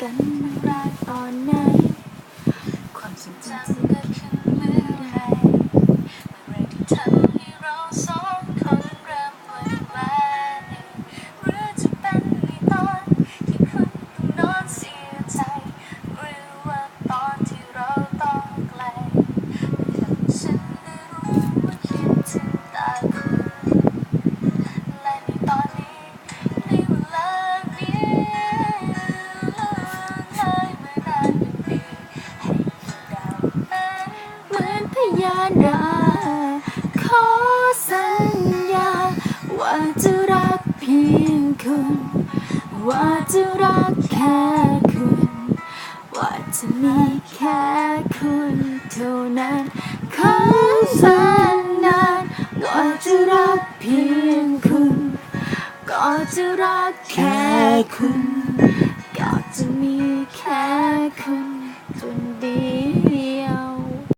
กันรักตอนไหนความทรงจำเกิดขึ้นเมื่อไร มือยานาขอสัญญา ว่าจะรักเพียงคุณ ว่าจะรักแค่คุณ ว่าจะมีแค่คุณเท่านั้นขอสัญญาว่าจะรักเพียงคุณ ก็จะรักแค่คุณ ก็จะมีแค่คุณคนดี